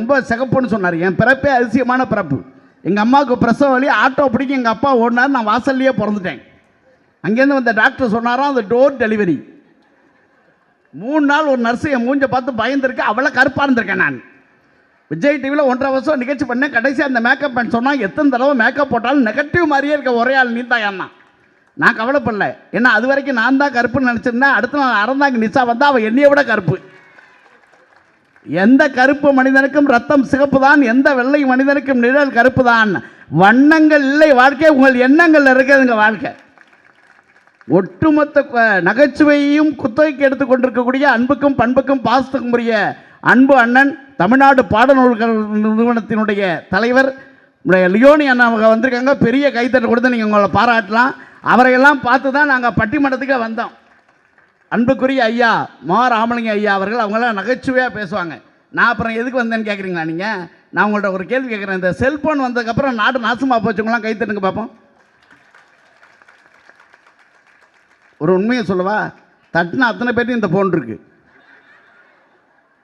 ரொம்ப சிகப்புன்னு சொன்னார். என் பிறப்பே அதிசயமான பிறப்பு. எங்கள் அம்மாவுக்கு பிரசவ வலி ஆட்டோ பிடிக்க எங்கள் அப்பா ஓடினார் நான் வாசல்லையே பிறந்துட்டேன். அங்கேருந்து வந்த டாக்டர் சொன்னாராம் அந்த டோர் டெலிவரி மூணு நாள் ஒரு நர்ஸு என் மூஞ்ச பார்த்து பயந்துருக்கு அவ்வளோ கருப்பாக இருந்திருக்கேன் நான். விஜய் டிவியில் ஒன்றரை வருஷம் நிகழ்ச்சி பண்ணேன் கடைசியாக அந்த மேக்கப் பண்ண சொன்னால் எத்தனை தடவை மேக்கப் போட்டாலும் நெகட்டிவ் மாதிரியே இருக்க ஒரே ஆள் நீ தான் நான் கவலைப்படல. ஏன்னா அது வரைக்கும் நான் தான் கருப்புன்னு நினச்சிருந்தேன் அடுத்த நாள் அறந்தாங்க நிசா வந்தால் அவள் என்னைய விட கருப்பு. எந்த கருப்பு மனிதனுக்கும் ரத்தம் சிகப்பு தான் எந்த வெள்ளை மனிதனுக்கும் நிழல் கருப்பு தான் வண்ணங்கள் இல்லை வாழ்க்கை உங்கள் எண்ணங்கள் இருக்குதுங்க வாழ்க்கை. ஒட்டுமொத்த நகைச்சுவையையும் குத்தகைக்கு எடுத்துக் கொண்டிருக்கக்கூடிய அன்புக்கும் பண்புக்கும் பாசத்துக்கும் உரிய அன்பு அண்ணன் தமிழ்நாடு பாடநூல்கள் நிறுவனத்தினுடைய தலைவர் லியோனி அண்ணா அவங்க வந்திருக்காங்க. பெரிய கைத்தட்டு கொடுத்து நீங்கள் உங்களை பாராட்டலாம். அவரையெல்லாம் பார்த்து தான் நாங்கள் பட்டிமன்றத்துக்கே வந்தோம். அன்புக்குரிய ஐயா மா. ராமலிங்க ஐயா அவர்கள் அவங்களாம் நகைச்சுவையாக பேசுவாங்க. நான் அப்புறம் எதுக்கு வந்தேன்னு கேட்குறீங்களா நீங்கள் நான் உங்கள்கிட்ட ஒரு கேள்வி கேட்குறேன் இந்த செல்ஃபோன் வந்ததுக்கப்புறம் நாடு நாசமாக போச்சுங்களாம் கைத்தட்டுங்க பார்ப்போம் ஒரு உண்மையை சொல்லவா? தட்டுனா அத்தனை பேர்ட்டும் இந்த ஃபோன் இருக்குது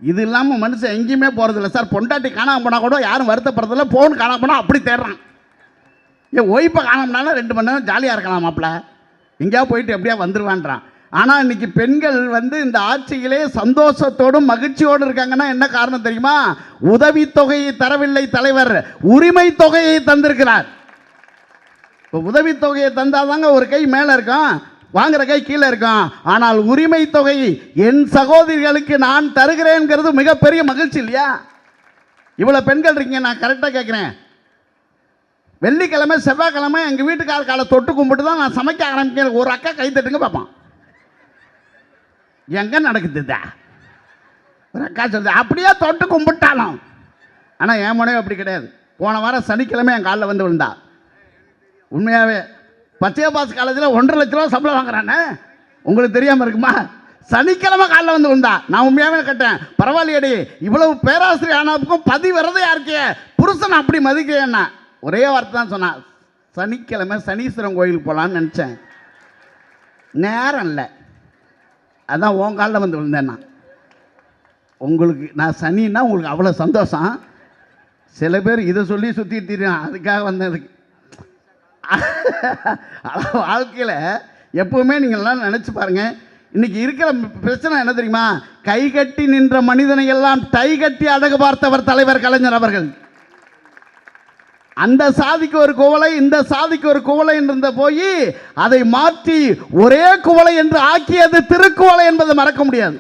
இது இல்லாமல் மனுஷன் எங்கேயுமே போகிறதில்ல சார் பொண்டாட்டி காணாமல் போனால் கூட யாரும் வருத்தப்படுறதில்ல. ஃபோன் காணாமல் போனால் அப்படி தேடுறான். ஏன் ஒய்ப்பை காணாமனாலும் ரெண்டு மணி நேரம் ஜாலியாக இருக்கலாம் மாப்பிள்ள. எங்கேயா போயிட்டு எப்படியா வந்துடுவான்றான் ஆனால் இன்னைக்கு பெண்கள் வந்து இந்த ஆட்சியிலே சந்தோஷத்தோடும் மகிழ்ச்சியோடு இருக்காங்கன்னா என்ன காரணம் தெரியுமா? உதவித்தொகையை தரவில்லை தலைவர். உரிமை தொகையை தந்திருக்கிறார். இப்போ உதவித்தொகையை தந்தாதாங்க ஒரு கை மேலே இருக்கும் வாங்குற கை கீழே இருக்கும். ஆனால் உரிமை தொகை என் சகோதரிகளுக்கு நான் தருகிறேங்கிறது மிகப்பெரிய மகிழ்ச்சி இல்லையா? இவ்வளோ பெண்கள் இருக்கீங்க நான் கரெக்டாக கேட்குறேன் வெள்ளிக்கிழமை செவ்வாய்க்கிழமை எங்கள் வீட்டுக்கார காலை தொட்டு கும்பிட்டு தான் நான் சமைக்க ஆரம்பிக்கிறேன். ஒரு அக்கா கை தட்டுங்க பார்ப்பான் எங்கே நடக்குது இதா? ஒரு அக்கா சொல்லுது அப்படியே தொட்டு கும்பிட்டாலும். ஆனால் என் முனைவு அப்படி கிடையாது. போன வாரம் சனிக்கிழமை என் காலில் வந்து விழுந்தா. உண்மையாகவே பச்சைய பாஸ் காலேஜில் ஒன்றரை லட்ச ரூபா சம்பளம் வாங்குறானே? உங்களுக்கு தெரியாமல் இருக்குமா? சனிக்கிழமை காலைல வந்து விழுந்தா. நான் உண்மையாகவே கேட்டேன் பரவாயில்லையடி இவ்வளவு பேராசிரியர் ஆனதுக்கும் பதி வரதையா இருக்கே புருஷன் அப்படி மதிக்கிறேன்னா ஒரே வார்த்தை தான் சொன்னான். சனிக்கிழமை சனீஸ்வரன் கோயிலுக்கு போகலான்னு நினச்சேன். நேரம் இல்லை. அதான் உன் காலில் வந்து விழுந்தேன் நான் உங்களுக்கு நான் சனின்னா உங்களுக்கு அவ்வளோ சந்தோஷம். சில பேர் இதை சொல்லி சுற்றி தெரியும் அதுக்காக வந்ததுக்கு அதான் வாழ்க்கையில் எப்பவுமே நீங்கள்லாம் நினச்சி பாருங்கள் இன்னைக்கு இருக்கிற பிரச்சனை என்ன தெரியுமா? கை கட்டி நின்ற மனிதனை எல்லாம் டை கட்டி அடகு பார்த்தவர் தலைவர் கலைஞர் அவர்கள். அந்த சாதிக்கு ஒரு குவளை இந்த சாதிக்கு ஒரு குவளை இருந்த போய் அதை மாற்றி ஒரே குவளை என்று ஆக்கியது திருக்குவளை என்பதை மறக்க முடியாது.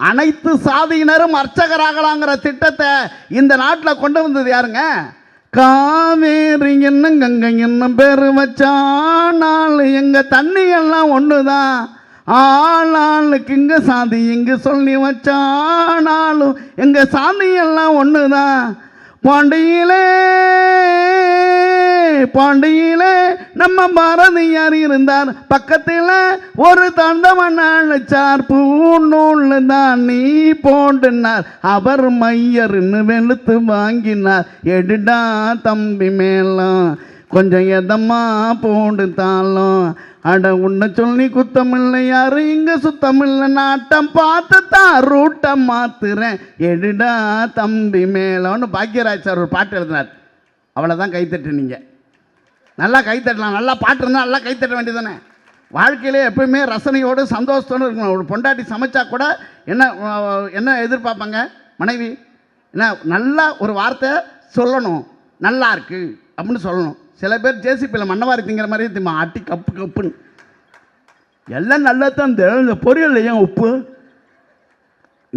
அனைத்து சாதியினரும் அர்ச்சகராகலாங்கிற திட்டத்தை இந்த நாட்டில் கொண்டு வந்தது யாருங்க? காவேரி என்னும் கங்கை என்னும் பேர் வச்சானால் எங்க தண்ணி எல்லாம் ஒண்ணுதான். ஆளாளுக்கு இங்க சாதி இங்கு சொல்லி வச்சானாலும் எங்க சாதி எல்லாம் ஒண்ணுதான். பாண்டியிலே பாண்டியிலே நம்ம பாரதியார் இருந்தார். பக்கத்தில் ஒரு தண்டவன் அழைச்சார். பூநூல் தான் நீ போண்டுனார் அவர் மையர்னு வெளுத்து வாங்கினார். எடுடா தம்பி மேலாம் கொஞ்சம் எதம்மா பூண்டு தாளும். அட உன்னை சொல்லி குத்தமில்லை யாரு இங்க சுத்தமில்லை? நாட்டம் பார்த்து தான் ரூட்டை மாத்துறேன். எடுடா தம்பி மேலோன்னு பாக்கியராஜ் சார் ஒரு பாட்டு எழுதினார். அவளை தான் கைத்தட்டுனீங்க நல்லா கைத்தட்டலாம் நல்லா பாட்டு இருந்தால் நல்லா கைத்தட்ட வேண்டியதானே வாழ்க்கையிலே எப்பயுமே ரசனையோடு சந்தோஷத்தோடு இருக்கணும். ஒரு பொண்டாட்டி சமைச்சா கூட என்ன என்ன எதிர்பார்ப்பாங்க? மனைவி என்ன நல்லா ஒரு வார்த்தை சொல்லணும். நல்லா இருக்குது அப்படின்னு சொல்லணும். சில பேர் ஜேசிபியில் மண்ணவாரி திங்கிற மாதிரி திம்மா அட்டி கப்பு கப்புன்னு. எல்லாம் நல்லா தான் இந்த பொரியல் ஏன் உப்பு?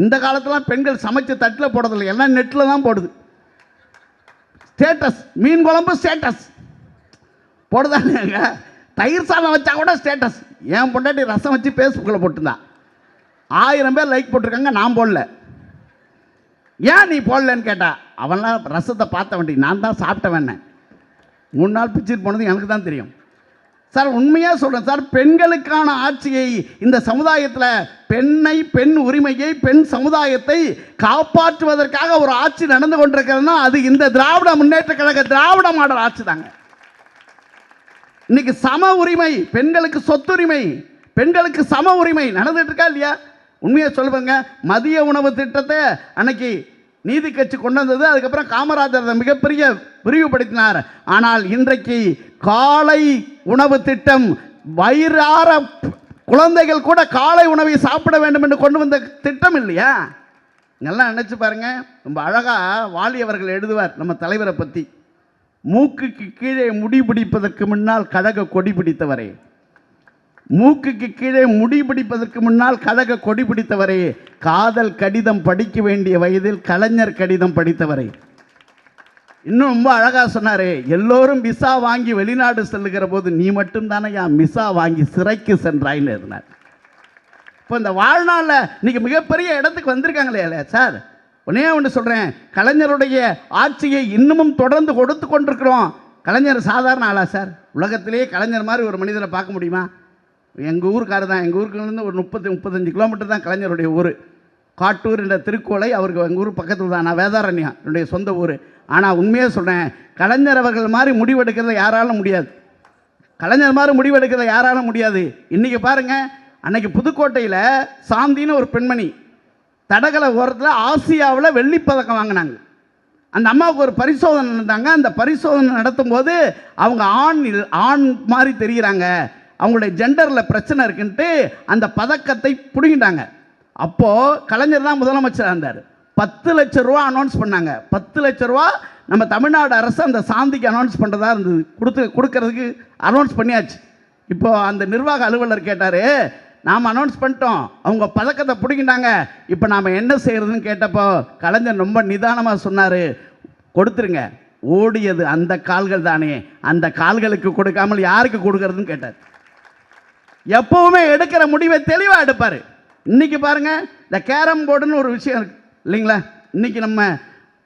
இந்த காலத்துலாம் பெண்கள் சமைச்சு தட்டில் போடுறதில்ல. எல்லாம் நெட்டில் தான் போடுது. ஸ்டேட்டஸ் மீன் குழம்பு ஸ்டேட்டஸ் போடுதாங்க தயிர் சாதம் வச்சா கூட ஸ்டேட்டஸ் என் பொண்டாட்டி ரசம் வச்சு ஃபேஸ்புக்கில் போட்டிருந்தான் ஆயிரம் பேர் லைக் போட்டிருக்காங்க. நான் போடல. ஏன் நீ போடலன்னு கேட்டா? அவன்லாம் ரசத்தை பார்த்த வண்டி. நான் தான் சாப்பிட்ட வேணேன் மூணு நாள் பிச்சுட்டு போனது எனக்கு தான் தெரியும். சார் உண்மையாக சொல்கிறேன் சார் பெண்களுக்கான ஆட்சியை இந்த சமுதாயத்தில் பெண்ணை பெண் உரிமையை பெண் சமுதாயத்தை காப்பாற்றுவதற்காக ஒரு ஆட்சி நடந்து கொண்டிருக்கிறதுனா அது இந்த திராவிட முன்னேற்ற கழக திராவிட மாடல் ஆட்சி தாங்க. இன்னைக்கு சம உரிமை பெண்களுக்கு சொத்துரிமை பெண்களுக்கு சம உரிமை நடந்துட்டு இருக்கா இல்லையா? உண்மையை சொல்லுவாங்க. மதிய உணவு திட்டத்தை அன்னைக்கு நீதி கட்சி கொண்டு வந்தது. அதுக்கப்புறம் காமராஜர் மிகப்பெரிய விரிவுபடுத்தினார். ஆனால் இன்றைக்கு காலை உணவு திட்டம் வயிறார குழந்தைகள் கூட காலை உணவை சாப்பிட வேண்டும் என்று கொண்டு வந்த திட்டம் இல்லையா? நல்லா நினச்சி பாருங்க. ரொம்ப அழகாக வாலி அவர்கள் எழுதுவார் நம்ம தலைவரை பற்றி மூக்குக்கு கீழே முடி பிடிப்பதற்கு முன்னால் கழக கொடி பிடித்தவரே. மூக்குக்கு கீழே முடி பிடிப்பதற்கு முன்னால் கழக கொடி பிடித்தவரே. காதல் கடிதம் படிக்க வேண்டிய வயதில் கலைஞர் கடிதம் படித்தவரே. இன்னும் ரொம்ப அழகாக சொன்னார் எல்லோரும் விசா வாங்கி வெளிநாடு செல்லுகிற போது நீ மட்டும்தானே என் மிசா வாங்கி சிறைக்கு சென்றாயின்னு இருந்தார். இப்போ இந்த வாழ்நாளில் இன்னைக்கு மிகப்பெரிய இடத்துக்கு வந்திருக்காங்களே இல்லையா சார்? ஒன்னே ஒன்று சொல்கிறேன் கலைஞருடைய ஆட்சியை இன்னமும் தொடர்ந்து கொடுத்து கொண்டிருக்கிறோம். கலைஞர் சாதாரண ஆளா சார்? உலகத்திலேயே கலைஞர் மாதிரி ஒரு மனிதரை பார்க்க முடியுமா? எங்கள் ஊருக்காரர் தான் எங்கள் ஊருக்குலேருந்து ஒரு முப்பத்தி முப்பத்தஞ்சு கிலோமீட்டர் தான் கலைஞருடைய ஊர். காட்டூர் என்ற திருக்கோளை அவருக்கு எங்கள் ஊர் பக்கத்தில் தான். நான் வேதாரண்யா என்னுடைய சொந்த ஊர். ஆனால் உண்மையாக சொல்கிறேன் கலைஞர் அவர்கள் மாதிரி முடிவெடுக்கிறத யாராலும் முடியாது. கலைஞர் மாதிரி முடிவெடுக்கிறத யாராலும் முடியாது? இன்றைக்கி பாருங்கள் அன்னைக்கு புதுக்கோட்டையில் சாந்தின்னு ஒரு பெண்மணி தடகள ஓரத்தில் ஆசியாவில் வெள்ளிப்பதக்கம் வாங்கினாங்க. அந்த அம்மாவுக்கு ஒரு பரிசோதனை நடந்தாங்க. அந்த பரிசோதனை நடத்தும் போது அவங்க ஆண் ஆண் மாதிரி தெரிகிறாங்க அவங்களுடைய ஜெண்டரில் பிரச்சனை இருக்குன்ட்டு அந்த பதக்கத்தை பிடுங்கிட்டாங்க. அப்போது கலைஞர் தான் முதலமைச்சராக இருந்தார். பத்து லட்ச ரூபா அனௌன்ஸ் பண்ணாங்க. பத்து லட்ச ரூபா நம்ம தமிழ்நாடு அரசு அந்த சாந்திக்கு அனௌன்ஸ் பண்ணுறதா இருந்தது. கொடுத்து கொடுக்கறதுக்கு அனௌன்ஸ் பண்ணியாச்சு. இப்போ அந்த நிர்வாக அலுவலர் கேட்டார் நாம் அனௌன்ஸ் பண்ணிட்டோம். அவங்க பதக்கத்தை பிடிக்கிட்டாங்க இப்போ நாம் என்ன செய்கிறதுன்னு கேட்டப்போ கலைஞர் ரொம்ப நிதானமாக சொன்னார். கொடுத்துருங்க. ஓடியது அந்த கால்கள் தானே. அந்த கால்களுக்கு கொடுக்காமல் யாருக்கு கொடுக்கறதுன்னு கேட்டார். எப்பவுமே எடுக்கிற முடிவை தெளிவாக எடுப்பார். இன்னைக்கு பாருங்கள் இந்த கேரம் போர்டுன்னு ஒரு விஷயம் இருக்கு இல்லைங்களா? இன்னைக்கு நம்ம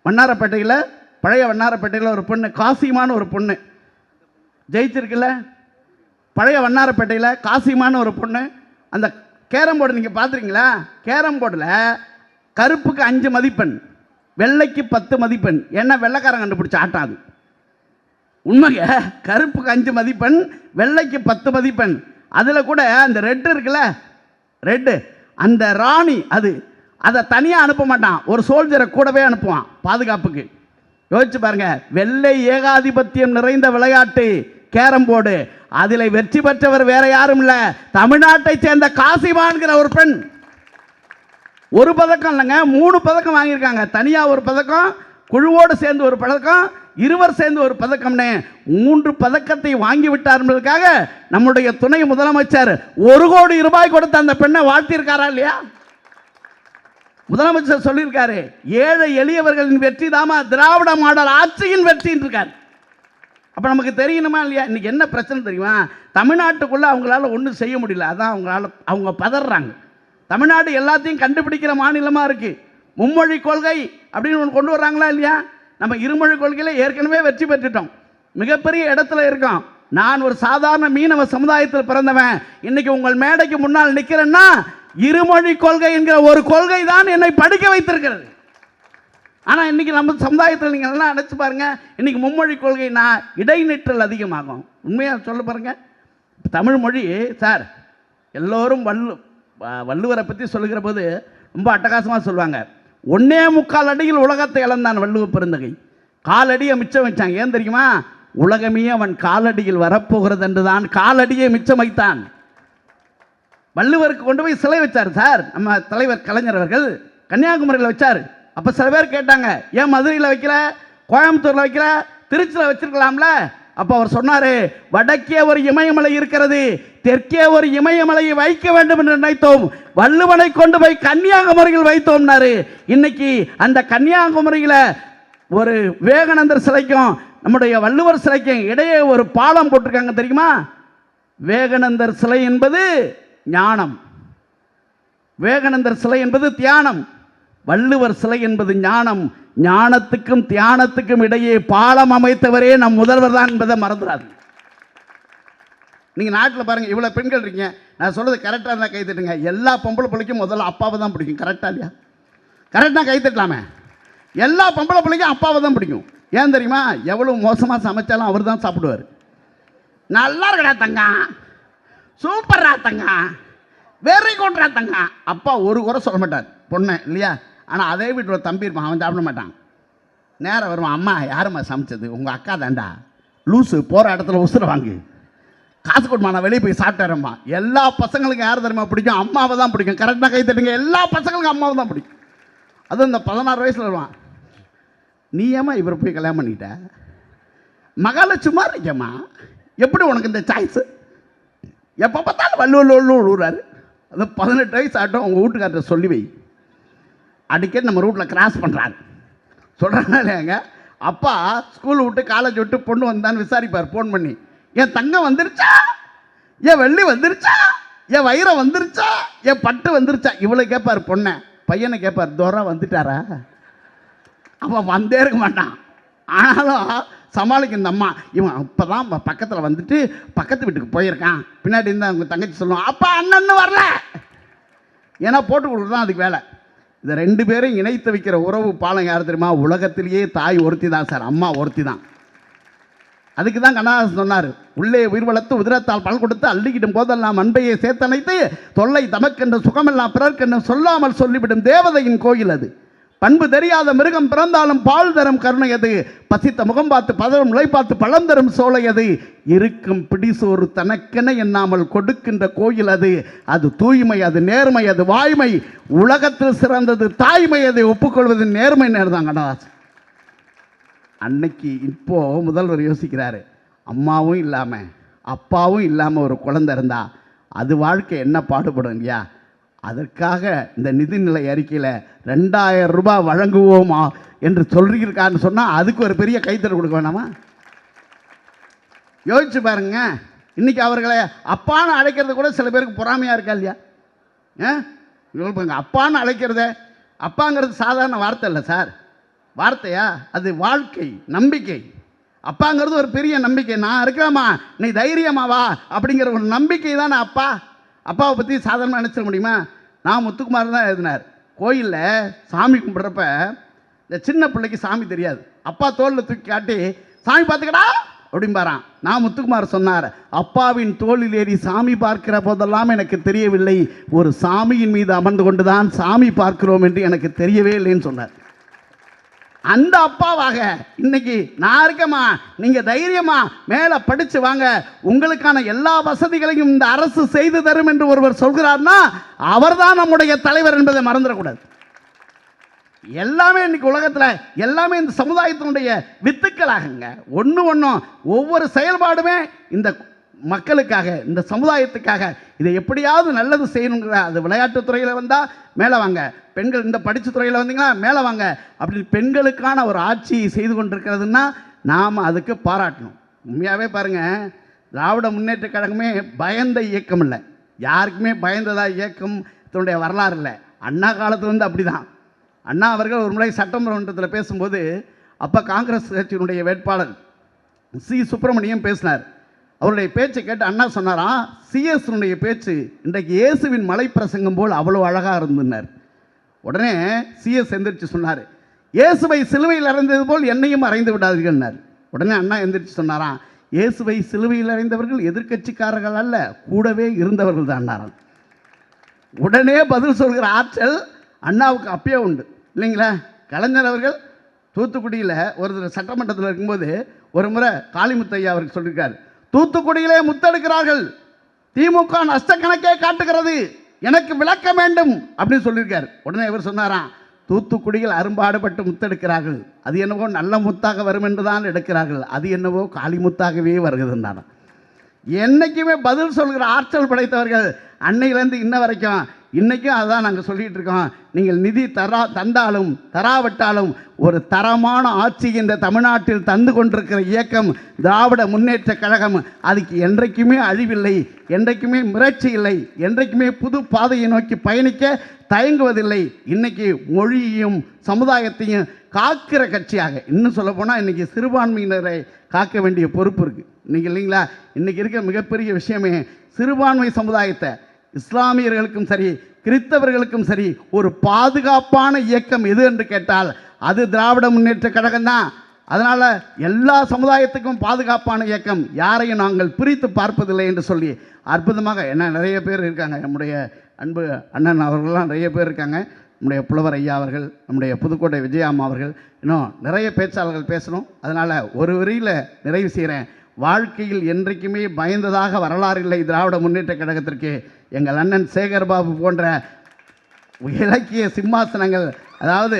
வண்ணாரப்பேட்டையில் பழைய வண்ணாரப்பேட்டையில் ஒரு பொண்ணு காசிமான்னு ஒரு பொண்ணு. ஜெயிச்சிருக்குல்ல? பழைய வண்ணாரப்பேட்டையில் காசிமான்னு ஒரு பொண்ணு. அந்த கேரம் போர்டு நீங்கள் பார்த்துருங்களா கேரம் போர்டில் கருப்புக்கு அஞ்சு மதிப்பெண் வெள்ளைக்கு பத்து மதிப்பெண். என்ன வெள்ளைக்காரன் கண்டுபிடிச்ச ஆட்டாது உண்மைங்க கருப்புக்கு அஞ்சு மதிப்பெண் வெள்ளைக்கு பத்து மதிப்பெண். அதில் கூட அந்த ரெட்டு இருக்குல்ல? ரெட்டு. அந்த ராணி அது அதை தனியாக அனுப்ப மாட்டான். ஒரு சோல்ஜரை கூடவே அனுப்புவான் பாதுகாப்புக்கு. யோசிச்சு பாருங்க வெள்ளை ஏகாதிபத்தியம் நிறைந்த விளையாட்டு கேரம் போர்டு. அதில் வெற்றி பெற்றவர் வேற யாரும் இல்லை. தமிழ்நாட்டை சேர்ந்த காசிமான்கிற ஒரு பெண். ஒரு பதக்கம் இல்லைங்க மூணு பதக்கம் வாங்கியிருக்காங்க. தனியாக ஒரு பதக்கம் குழுவோடு சேர்ந்து ஒரு பதக்கம் இருவர் சேர்ந்து ஒரு பதக்கம்னே மூன்று பதக்கத்தை வாங்கி விட்டார்ன்றதுக்காக நம்முடைய துணை முதலமைச்சர் ஒரு கோடி ரூபாய் கொடுத்து அந்த பெண்ணை வாழ்த்தியிருக்காரா இல்லையா? முதலமைச்சர் சொல்லியிருக்காரு ஏழை எளியவர்களின் வெற்றி தாமா திராவிட மாடல் ஆட்சியின் வெற்றின்னு இருக்காரு. அப்போ நமக்கு தெரியணுமா இல்லையா? இன்னைக்கு என்ன பிரச்சனை தெரியுமா? தமிழ்நாட்டுக்குள்ளே அவங்களால ஒன்றும் செய்ய முடியல. அதான் அவங்களால அவங்க பதறாங்க. தமிழ்நாடு எல்லாத்தையும் கண்டுபிடிக்கிற மாநிலமாக இருக்குது மும்மொழி கொள்கை அப்படின்னு ஒன்று கொண்டு வர்றாங்களா இல்லையா? நம்ம இருமொழி கொள்கையில் ஏற்கனவே வெற்றி பெற்றுட்டோம். மிகப்பெரிய இடத்துல இருக்கோம் நான் ஒரு சாதாரண மீனவ சமுதாயத்தில் பிறந்தவன். இன்னைக்கு உங்கள் மேடைக்கு முன்னால் நிற்கிறேன்னா இருமொழி கொள்கை என்கிற ஒரு கொள்கை தான் என்னை படிக்க வைத்திருக்கிறது. ஆனால் இன்னைக்கு நம்ம சமுதாயத்தில் நீங்கள் எல்லாம் நினச்சி பாருங்க இன்னைக்கு மும்மொழி கொள்கைனா இடைநிற்றல் அதிகமாகும். உண்மையாக சொல்ல பாருங்க. தமிழ் மொழி சார் எல்லோரும் வள்ளு வ- வள்ளுவரை பற்றி சொல்லுகிற போது ரொம்ப அட்டகாசமாக சொல்லுவாங்க. ஒன்னே முக்கால் அடியில் உலகத்தை இழந்தான் வள்ளுவ பெருந்தகை. காலடியை மிச்சம் வச்சான் ஏன் தெரியுமா? உலகமே அவன் காலடியில் வரப்போகிறது என்று தான் காலடியை மிச்சம் வைத்தான். வள்ளுவருக்கு கொண்டு போய் சிலை வச்சார் சார். நம்ம தலைவர் கலைஞர் அவர்கள் கன்னியாகுமரியில் வச்சார். அப்போ சில பேர் கேட்டாங்க ஏன் மதுரையில் வைக்கல? கோயம்புத்தூரில் வைக்கல? திருச்சியில் வச்சிருக்கலாம்ல? அப்போ அவர் சொன்னார் வடக்கே ஒரு இமயமலை இருக்கிறது தெற்கே ஒரு இமயமலையை வைக்க வேண்டும் என்று நினைத்தோம். வள்ளுவனை கொண்டு போய் கன்னியாகுமரியில் வைத்தோம்னாரு இன்னைக்கு அந்த கன்னியாகுமரியில் ஒரு வேகானந்தர் சிலைக்கும் நம்முடைய வள்ளுவர் சிலைக்கும் இடையே ஒரு பாலம் போட்டிருக்காங்க தெரியுமா? வேகநந்தர் சிலை என்பது ஞானம். வேகநந்தர் சிலை என்பது தியானம். வள்ளுவர் சிலை என்பது ஞானம். ஞானத்துக்கும் தியானத்துக்கும் இடையே பாலம் அமைத்தவரே நம் முதல்வர் தான் என்பதை மறந்துடாது நீங்கள் நாட்டில் பாருங்கள் இவ்வளோ பெண்கள் இருக்கீங்க. நான் சொல்கிறது கரெக்டாக இருந்தால் கைத்தட்டுங்க எல்லா பொம்பளை பிள்ளைக்கும் முதல்ல அப்பாவை தான் பிடிக்கும். கரெக்டாக இல்லையா? கரெக்டாக கை எல்லா பொம்பளை பிள்ளைக்கும் அப்பாவை தான் பிடிக்கும். ஏன் தெரியுமா? எவ்வளோ மோசமாக சமைச்சாலும் அவர் தான் சாப்பிடுவார். நல்லா இருக்கடா தங்க. சூப்பர்ரா தங்க. வெரி குட்ரா தங்க. அப்பா ஒரு குறை சொல்ல மாட்டார். பொண்ணை இல்லையா? ஆனால் அதே வீட்டில் ஒரு தம்பி இருப்பான் அவன் சாப்பிட மாட்டான். நேரம் வருவான் அம்மா யாரும்மா சமைச்சது? உங்கள் அக்கா தாண்டா லூசு போகிற இடத்துல உசுர வாங்கு. காசு கொடுமா நான் வெளியே போய் சாப்பிட்டுறேம்மா எல்லா பசங்களுக்கும் யார் தெரியுமா பிடிக்கும்? அம்மாவை தான் பிடிக்கும். கரெக்டாக கை தட்டுங்க. எல்லா பசங்களுக்கும் அம்மாவை தான் பிடிக்கும். அதுவும் இந்த பதினாறு வயசில் வருவான். நீ ஏம்மா இவரை போய் கல்யாணம் பண்ணிக்கிட்ட? மகாலட்சுமா இருக்கேம்மா. எப்படி உனக்கு இந்த சாய்ஸு எப்போ பார்த்தாலும் வல்லு வல்லு வல்லு விழுறாரு அது பதினெட்டு வயசு ஆட்டம் உங்கள் வீட்டுக்கார்ட்ட சொல்லி வை. அடிக்கடி நம்ம ரூட்டில் கிராஸ் பண்ணுறாரு சொல்கிறாங்க அப்பா ஸ்கூல் விட்டு காலேஜ் விட்டு பொண்ணு வந்தான்னு விசாரிப்பார் ஃபோன் பண்ணி. என் தங்கம் வந்துருச்சா? என் வெள்ளி வந்துருச்சா? என் வைரம் வந்துருச்சா? என் பட்டு வந்துருச்சா? இவ்வளோ கேட்பார் பொண்ணை. பையனை கேட்பார் தோரா வந்துட்டாரா? அவன் வந்தே இருக்க மாட்டான். ஆனாலும் சமாளிக்க இந்த அம்மா இவன் இப்போ தான் பக்கத்தில் வந்துட்டு பக்கத்து வீட்டுக்கு போயிருக்கான். பின்னாடி இருந்து அவங்க தங்கச்சி சொல்லுவான் அப்பா அண்ணன்னு வரல. ஏன்னா போட்டு கொடுக்குறது தான் அதுக்கு வேலை. இந்த ரெண்டு பேரும் இணைத்து வைக்கிற உறவு பாலம் யார் தெரியுமா? உலகத்திலேயே தாய் ஒருத்தி தான் சார் அம்மா ஒருத்தி தான் அதுக்கு தான் கண்ணதாசன் சொன்னார் உள்ளே உயிர் வளர்த்து உதிரத்தால் பல் கொடுத்து அள்ளிக்கிடும் போதெல்லாம் அன்பையை சேர்த்தனைத்து தொல்லை தமக்கென்ற சுகமெல்லாம் பிறர்க்கென்று சொல்லாமல் சொல்லிவிடும் தேவதையின் கோயில் அது. பண்பு தெரியாத மிருகம் பிறந்தாலும் பால் தரும் கருணையது பசித்த முகம் பார்த்து பதரும் முளை பார்த்து பழம் தரும் சோலை இருக்கும் பிடிசோறு தனக்கென எண்ணாமல் கொடுக்கின்ற கோயில் அது. அது தூய்மை அது நேர்மை அது வாய்மை. உலகத்தில் சிறந்தது தாய்மை அதை ஒப்புக்கொள்வது நேர்மை நேர்தான் கண்ணதாசன். அன்னைக்கு இப்போ முதல்வர் யோசிக்கிறாரு. அம்மாவும் இல்லாமல் அப்பாவும் இல்லாமல் ஒரு குழந்தை இருந்தா அது வாழ்க்கை என்ன பாடுபடும் இல்லையா? அதற்காக இந்த நிதிநிலை அறிக்கையில் ரெண்டாயிரம் ரூபாய் வழங்குவோமா என்று சொல்லியிருக்கான்னு சொன்னால் அதுக்கு ஒரு பெரிய கைத்தறி கொடுக்க வேணாமா? யோசிச்சு பாருங்க. இன்னைக்கு அவர்களை அப்பான்னு அழைக்கிறது கூட சில பேருக்கு பொறாமையாக இருக்கா இல்லையா? ஆ அப்பான்னு அழைக்கிறத அப்பாங்கிறது சாதாரண வார்த்தை இல்லை சார். வார்த்தையா? அது வாழ்க்கை நம்பிக்கை. அப்பாங்கிறது ஒரு பெரிய நம்பிக்கை. நான் இருக்கிறேம்மா நீ தைரியமாவா அப்படிங்கிற ஒரு நம்பிக்கை தானே அப்பா. அப்பாவை பற்றி சாதாரணமாக நினச்சிட முடியுமா? நான் முத்துக்குமார் தான் எழுதினார். கோயிலில் சாமி கும்பிட்றப்ப இந்த சின்ன பிள்ளைக்கு சாமி தெரியாது. அப்பா தோளில் தூக்கி காட்டி சாமி பார்த்துக்கடா அப்படிம்பாரான் நான் முத்துக்குமார் சொன்னார் அப்பாவின் தோளில் ஏறி சாமி பார்க்கிற போதெல்லாம் எனக்கு தெரியவில்லை. ஒரு சாமியின் மீது அமர்ந்து கொண்டுதான் சாமி பார்க்கிறோம் என்று எனக்கு தெரியவே இல்லைன்னு சொன்னார். அந்த அப்பாவாக இன்னைக்கு நான் இருக்கேம்மா. நீங்கள் தைரியமா மேலே படித்து வாங்க. உங்களுக்கான எல்லா வசதிகளையும் இந்த அரசு செய்து தரும் என்று ஒருவர் சொல்கிறார்னா அவர்தான் நம்முடைய தலைவர் என்பதை மறந்துடக்கூடாது. எல்லாமே இன்னைக்கு உலகத்தில் எல்லாமே இந்த சமுதாயத்தினுடைய வித்துக்களாகுங்க. ஒன்று ஒன்றும் ஒவ்வொரு செயல்பாடுமே இந்த மக்களுக்காக இந்த சமுதாயத்துக்காக இதை எப்படியாவது நல்லது செய்யணுங்கிற அது விளையாட்டுத் துறையில் வந்தால் மேலே வாங்க. பெண்கள் இந்த படித்த துறையில் வந்தீங்கன்னா மேலே வாங்க. அப்படி பெண்களுக்கான ஒரு ஆட்சி செய்து கொண்டிருக்கிறதுன்னா நாம் அதுக்கு பாராட்டணும். உண்மையாகவே பாருங்கள் திராவிட முன்னேற்ற கழகமே பயந்த இயக்கம் இல்லை. யாருக்குமே பயந்ததா இயக்கம் இதனுடைய வரலாறு இல்லை. அண்ணா காலத்துலேருந்து அப்படி தான் அண்ணா அவர்கள் ஒரு முறை சட்டமன்றத்தில் பேசும்போது அப்போ காங்கிரஸ் கட்சியினுடைய வேட்பாளர் சி. சுப்பிரமணியம் பேசினார். அவருடைய பேச்சை கேட்டு அண்ணா சொன்னாராம் சிஎஸ்னுடைய பேச்சு இன்றைக்கு இயேசுவின் மலை பிரசங்கம் போல் அவ்வளோ அழகாக இருந்துன்னார் உடனே சிஎஸ் எந்திரிச்சு சொன்னார் இயேசுவை சிலுவையில் அறைந்தது போல் என்னையும் அறைந்து விடாதீர்கள்னார் உடனே அண்ணா எந்திரிச்சு சொன்னாராம் இயேசுவை சிலுவையில் அறைந்தவர்கள் எதிர்கட்சிக்காரர்கள் அல்ல கூடவே இருந்தவர்கள் தான் உடனே பதில் சொல்கிற ஆற்றல் அண்ணாவுக்கு அப்பயே உண்டு. இல்லைங்களா? கலைஞர் அவர்கள் தூத்துக்குடியில் ஒரு சட்டமன்றத்தில் இருக்கும்போது ஒரு முறை காளிமுத்தையா அவருக்கு சொல்லியிருக்காரு தூத்துக்குடியிலே முத்தெடுக்கிறார்கள். திமுக நஷ்டக்கணக்கே காட்டுகிறது. எனக்கு விளக்க வேண்டும் அப்படின்னு சொல்லியிருக்கார். உடனே இவர் சொன்னாராம் தூத்துக்குடியில் அரும்பாடுபட்டு முத்தெடுக்கிறார்கள். அது என்னவோ நல்ல முத்தாக வரும் என்று தான் எடுக்கிறார்கள். அது என்னவோ காளி முத்தாகவே வருகிறதுனால என்றைக்குமே பதில் சொல்கிற ஆற்றல் படைத்தவர்கள் அன்னையிலேருந்து இன்ன வரைக்கும் இன்றைக்கும் அதான் நாங்கள் சொல்லிகிட்டு இருக்கோம். நீங்கள் நிதி தரா தந்தாலும் தராவிட்டாலும் ஒரு தரமான ஆட்சி இந்த தமிழ்நாட்டில் தந்து கொண்டிருக்கிற இயக்கம் திராவிட முன்னேற்ற கழகம். அதுக்கு என்றைக்குமே அழிவில்லை என்றைக்குமே மிரட்சி இல்லை என்றைக்குமே புது பாதையை நோக்கி பயணிக்க தயங்குவதில்லை. இன்னைக்கு மொழியையும் சமுதாயத்தையும் காக்கிற கட்சியாக இன்னும் சொல்லப்போனால் இன்றைக்கி சிறுபான்மையினரை காக்க வேண்டிய பொறுப்பு இருக்குது இன்றைக்கி இல்லைங்களா? இன்றைக்கி இருக்கிற மிகப்பெரிய விஷயமே சிறுபான்மை சமுதாயத்தை இஸ்லாமியர்களுக்கும் சரி கிறிஸ்தவர்களுக்கும் சரி ஒரு பாதுகாப்பான இயக்கம் எது என்று கேட்டால் அது திராவிட முன்னேற்ற கழகம் தான். அதனால் எல்லா சமுதாயத்துக்கும் பாதுகாப்பான இயக்கம் யாரையும் நாங்கள் பிரித்து பார்ப்பதில்லை என்று சொல்லி அற்புதமாக என்ன நிறைய பேர் இருக்காங்க. நம்முடைய அன்பு அண்ணன் அவர்கள்லாம் நிறைய பேர் இருக்காங்க. நம்முடைய புலவர் ஐயா அவர்கள் நம்முடைய புதுக்கோட்டை விஜயாமா அவர்கள் இன்னும் நிறைய பேச்சாளர்கள் பேசணும். அதனால் ஒரு வரியில் நிறைவு செய்கிறேன் வாழ்க்கையில் என்றைக்குமே பயந்ததாக வரலாறு இல்லை திராவிட முன்னேற்ற கழகத்திற்கு. எங்கள் அண்ணன் சேகர் பாபு போன்ற இலக்கிய சிம்மாசனங்கள் அதாவது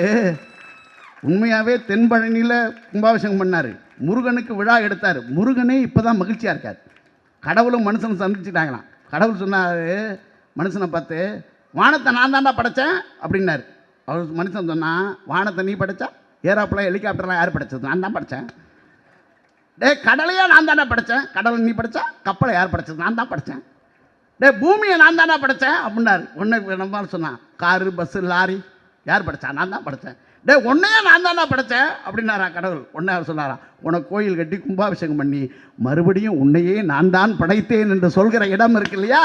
உண்மையாகவே தென்பழனியில் கும்பாபிஷேகம் பண்ணார். முருகனுக்கு விழா எடுத்தார். முருகனே இப்போ தான் மகிழ்ச்சியாக இருக்கார். கடவுளும் மனுஷனும் சந்திச்சுட்டாங்களாம். கடவுள் சொன்னார் மனுஷனை பார்த்து வானத்தை நான் தாண்டா படைச்சேன் அப்படின்னாரு. அவர் மனுஷன் சொன்னால் வானத்தை நீ படைச்சா? ஏரோப்ளேன் ஹெலிகாப்டர்லாம் யார் படைச்சது? நான் தான் படைத்தேன் டேய் கடலையே நான் தானே படித்தேன் கடவுள் நீ படைச்சா? கப்பலை யார் படைச்சது? நான் தான் படித்தேன் டே பூமியை நான் தானே படித்தேன் அப்படின்னாரு. ஒன்று நம்ம சொன்னான். காரு பஸ்ஸு லாரி யார் படைச்சா? நான் தான் படித்தேன் டே ஒன்றையே நான் தானே படித்தேன் அப்படின்னாரா கடவுள். ஒன்றே அவர் சொன்னாரா? உனக்கு கோயில் கட்டி கும்பாபிஷேகம் பண்ணி மறுபடியும் உன்னையே நான் தான் படைத்தேன் என்று சொல்கிற இடம் இருக்கு இல்லையா?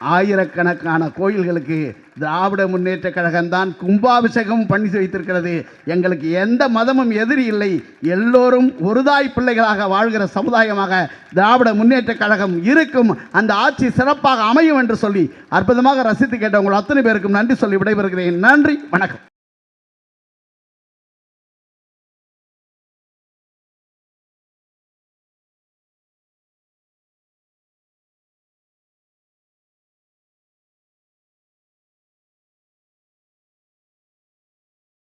ஆயிரக்கணக்கான கோயில்களுக்கு திராவிட முன்னேற்ற கழகம்தான் கும்பாபிஷேகம் பண்ணி வைத்திருக்கிறது. எங்களுக்கு எந்த மதமும் எதிரி இல்லை. எல்லோரும் ஒருதாய் பிள்ளைகளாக வாழ்கிற சமுதாயமாக திராவிட முன்னேற்ற கழகம் இருக்கும். அந்த ஆட்சி சிறப்பாக அமையும் என்று சொல்லி அற்புதமாக ரசித்து கேட்ட உங்கள் அத்தனை பேருக்கும் நன்றி சொல்லி விடைபெறுகிறேன். நன்றி வணக்கம்.